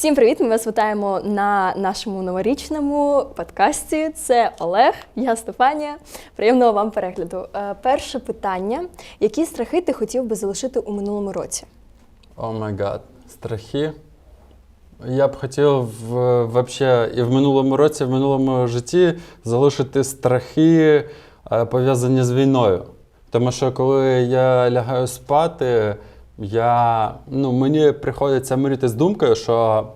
Всім привіт! Ми вас вітаємо на нашому новорічному подкасті. Це Олег, я Стефанія. Приємного вам перегляду. Е, Перше питання: які страхи ти хотів би залишити у минулому році? О май гад, страхи. Я б хотів в, вообще, і в минулому році, і в минулому житті залишити страхи, е, пов'язані з війною. Тому що коли я лягаю спати, я, ну, мені приходиться мирити з думкою, що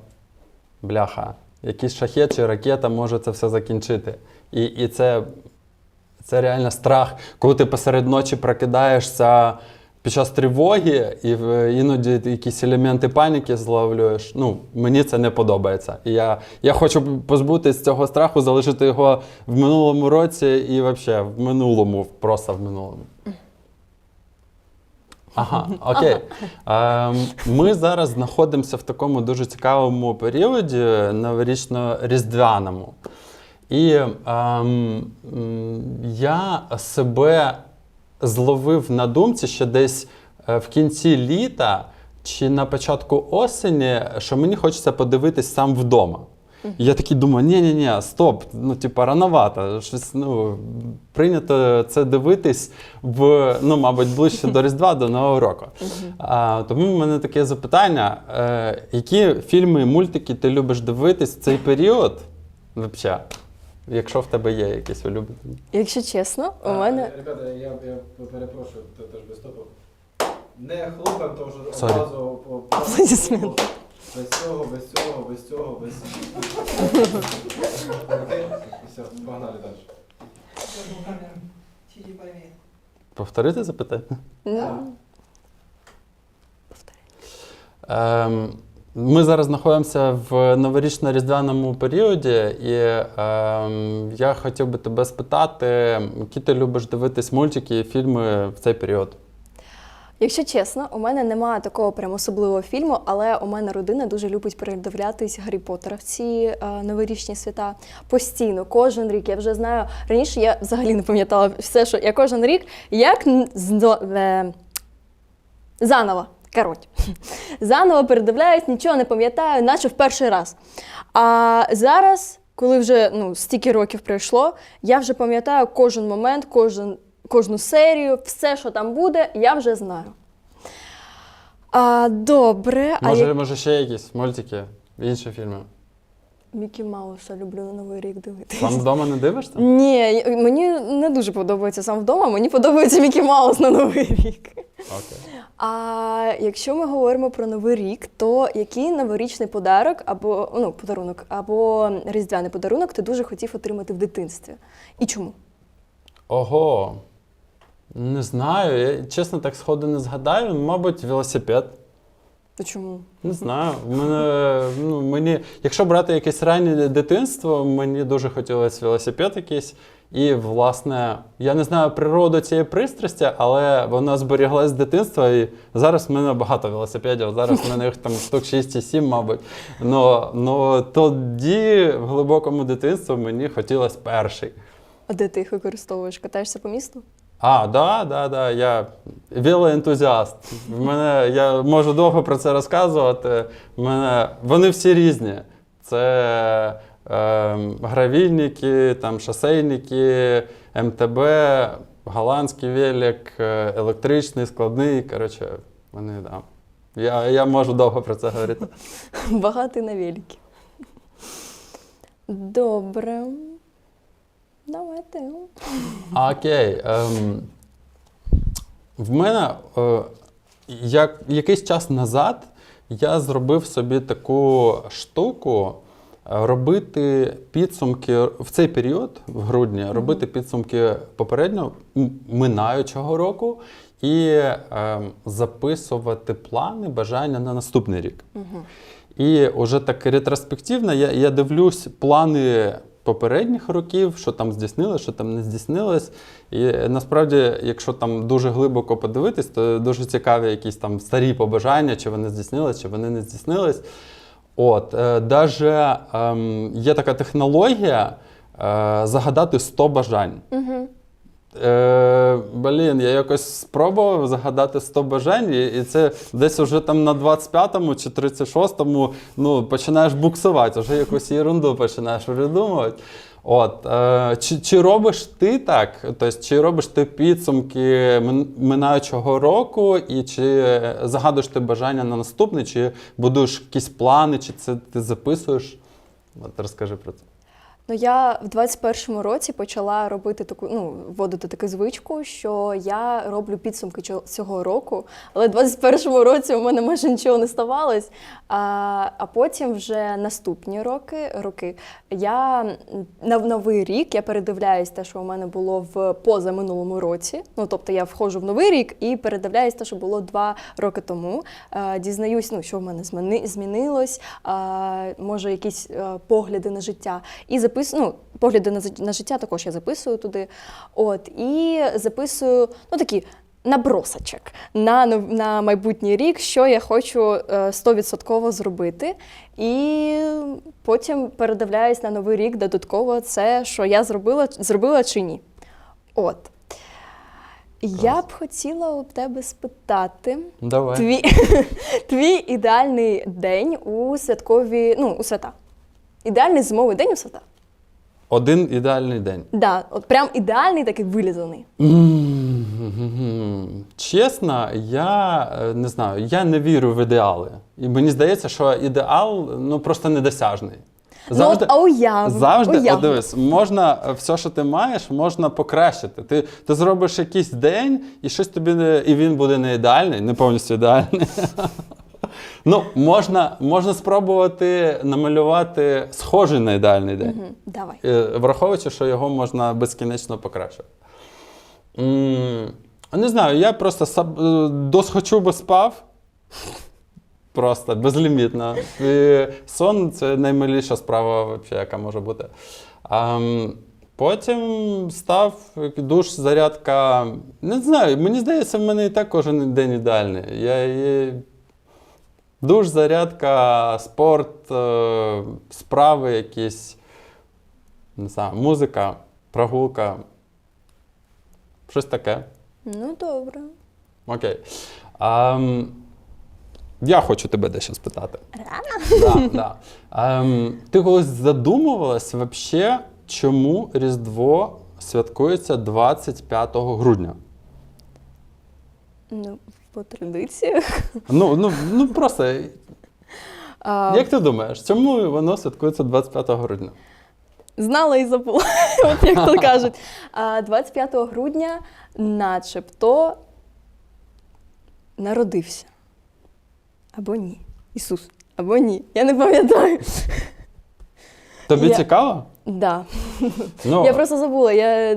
бляха, якийсь шахет чи ракета може це все закінчити. І, і це, це реально страх, коли ти посеред ночі прокидаєшся під час тривоги, і іноді якісь елементи паніки зловлюєш. Ну, мені це не подобається. І я, я хочу позбутися цього страху, залишити його в минулому році і взагалі в минулому, просто в минулому. Ага, окей. Ем, ми зараз знаходимося в такому дуже цікавому періоді новорічно-різдвяному. І ем, я себе зловив на думці ще десь е, в кінці літа чи на початку осені, що мені хочеться подивитись сам вдома. І я такий думаю, ні, ні, ні, стоп, ну типа рановато. Щось ну прийнято це дивитись в ну, мабуть, ближче до Різдва, до Нового року. А, тому в мене таке запитання: е, які фільми і мультики ти любиш дивитись в цей період? Взагалі, якщо в тебе є якісь улюблені. Якщо чесно, у А, мене Ребята, я, я перепрошую, ти теж без того. Не хлопаємо, тому що одразу Аплодисменти. Без цього, без цього, без цього, без Окей? Все, погнали далі. Повторити запитання? ну, Ем, ми зараз знаходимося в новорічно-різдвяному періоді, і ем, я хотів би тебе спитати, які ти любиш дивитись мультики і фільми в цей період? Якщо чесно, у мене немає такого прям особливого фільму, але у мене родина дуже любить передивлятись Гаррі Поттера в ці е, новорічні свята. Постійно, кожен рік. Я вже знаю. Раніше я взагалі не пам'ятала все, що я кожен рік як е, заново. Коротше, заново передивляюсь, нічого не пам'ятаю, наче в перший раз. А зараз, коли вже ну, стільки років пройшло, я вже пам'ятаю кожен момент, кожен, кожну серію, все, що там буде, я вже знаю. А, добре, а Може, як... може ще якісь мультики, інші фільми? Мікі Мауса люблю на Новий рік дивитися. Сам вдома не дивишся? Ні, мені не дуже подобається сам вдома, мені подобається Мікі Маус на Новий рік. Окей. А якщо ми говоримо про новий рік, то який новорічний подарок або ну подарунок, або різдвяний подарунок ти дуже хотів отримати в дитинстві? І чому? Ого. Не знаю. Я чесно так сходу не згадаю. Мабуть, велосипед. То чому? Не знаю. Мене, ну, мені, якщо брати якесь раннє дитинство, мені дуже хотілося велосипед якийсь. І, власне, я не знаю природу цієї пристрасті, але вона зберіглась з дитинства. І зараз в мене багато велосипедів. Зараз в мене їх там штук 6 чи 7, мабуть. Но, но тоді, в глибокому дитинстві, мені хотілося перший. А де ти їх використовуєш? Катаєшся по місту? А, да, да, да. Я велоентузіаст. Мене я можу довго про це розказувати. Мене вони всі різні. Це е, гравільники, там шосейники, МТБ, голландський велик, е, електричний, складний. Коротше, вони да. Я, я можу довго про це говорити. Багатий на великі. Добре. Давайте. Окей. Ем, в мене е, як, якийсь час назад я зробив собі таку штуку. е, Робити підсумки в цей період, в грудні, робити підсумки попередньо минаючого року і е, записувати плани, бажання на наступний рік. І вже так ретроспективно я, я дивлюсь плани попередніх років, що там здійснилось, що там не здійснилось. І насправді, якщо там дуже глибоко подивитись, то дуже цікаві якісь там старі побажання, чи вони здійснились, чи вони не здійснились. От, е, даже е, є така технологія е, загадати 100 бажань. Угу. Е, блін, я якось спробував загадати 100 бажань, і, це десь уже там на 25-му чи 36-му ну, починаєш буксувати, вже якусь ерунду починаєш придумувати. От, е, чи, чи робиш ти так? Тобто, чи робиш ти підсумки минаючого року, і чи загадуєш ти бажання на наступний, чи будуєш якісь плани, чи це ти записуєш? От розкажи про це. Ну, я в 21-му році почала робити таку, ну, вводити таку звичку, що я роблю підсумки цього року, але в 21-му році у мене майже нічого не ставалось. А, а потім вже наступні роки, роки я на новий рік я передивляюсь те, що у мене було в позаминулому році. Ну, тобто я входжу в новий рік і передивляюсь те, що було два роки тому. Е, дізнаюсь, ну, що в мене змінилось, е, може, якісь е, погляди на життя. І записую, ну, погляди на, на життя також я записую туди. От, і записую, ну, такі. Набросочок на, на майбутній рік, що я хочу е, 100% зробити. І потім передивляюсь на новий рік додатково це, що я зробила, зробила чи ні. От. Я б хотіла у тебе спитати Давай. твій, твій ідеальний день у святкові, ну, у свята. Ідеальний зимовий день у свята. Один ідеальний день. Да, от прям ідеальний, такий вилізаний. Чесно, я е, не знаю, я не вірю в ідеали. І мені здається, що ідеал ну, просто недосяжний. ну, от, а уяви, завжди уяви. от дивись, можна е, все, що ти маєш, можна покращити. Ти, ти зробиш якийсь день, і щось тобі не, і він буде не ідеальний, не повністю ідеальний. Ну, можна, можна спробувати намалювати схожий на ідеальний день. Мгм, Давай. Е, Враховуючи, що його можна безкінечно покращити. Не знаю, я просто саб- е, досхочу би спав. Просто безлімітно. І сон це наймиліша справа, вообще, яка може бути. А, потім став душ, зарядка. Не знаю, мені здається, в мене і так кожен день ідеальний. Я. Душ, зарядка, спорт, е, справи якісь не знаю, музика, прогулка. Щось таке. Ну, добре. Окей. А, я хочу тебе дещо спитати. Рано? Да, да. А, ти колись задумувалась вообще, чому Різдво святкується 25 грудня? Ну, по традиціях. Ну, ну, ну просто, А, як ти думаєш, чому воно святкується 25 грудня? Знала і забула, от як то кажуть. 25 грудня, начебто, народився. Або ні. Ісус. Або ні. Я не пам'ятаю. Тобі Я- цікаво? Да. Ну, Я просто забула. Я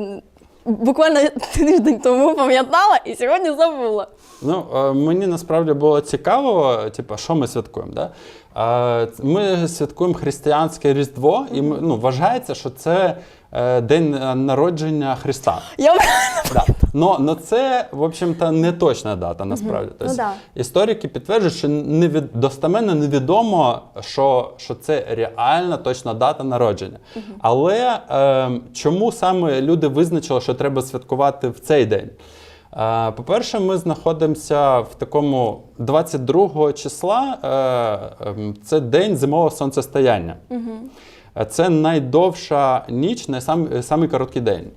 буквально тиждень тому пам'ятала і сьогодні забула. Ну, е, мені насправді було цікаво, типу, що ми святкуємо. Да? Е, Ми святкуємо християнське Різдво, і ну, вважається, що це е, день народження Христа. Я Да. Но, но це, в общем-то, не точна дата насправді. Ну Тобто, да. Історики підтверджують, що невід... достеменно невідомо, що, що це реальна точна дата народження. Але е, чому саме люди визначили, що треба святкувати в цей день? Е, По-перше, ми знаходимося в такому 22 числа, е, ем, це день зимового сонцестояння. Е, Це найдовша ніч, найсам, самий короткий день.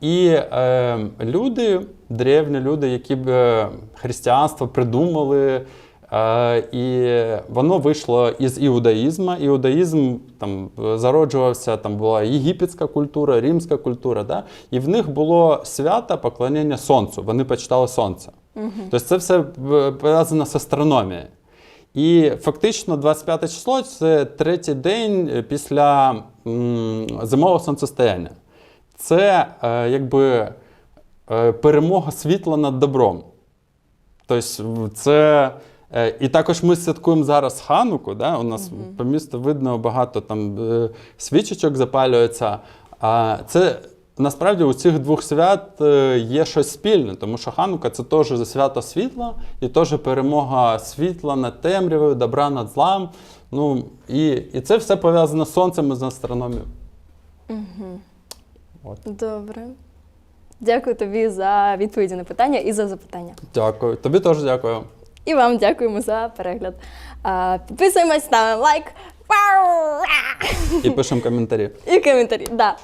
І е, люди, древні люди, які б е, християнство придумали, е, і воно вийшло із іудаїзму. Іудаїзм там зароджувався, там була єгипетська культура, римська культура, да? і в них було свято поклоніння сонцю. Вони почитали сонце. Тобто це все е, пов'язано з астрономією. І фактично 25 число це третій день після м, зимового сонцестояння. Це е, якби е, перемога світла над добром. Тобто, це. е, І також ми святкуємо зараз Хануку. Да? У нас по місту видно багато там е, свічечок запалюється. А це насправді у цих двох свят е, є щось спільне, тому що Ханука це теж свято світла і теж перемога світла над темрявою, добра над злом. Ну, і, і це все пов'язано з сонцем і з астрономією. От. Добре. Дякую тобі за відповіді на питання і за запитання. Дякую. Тобі теж дякую. І вам дякуємо за перегляд. А, Підписуємось, ставимо лайк. І пишемо коментарі. І коментарі. Да.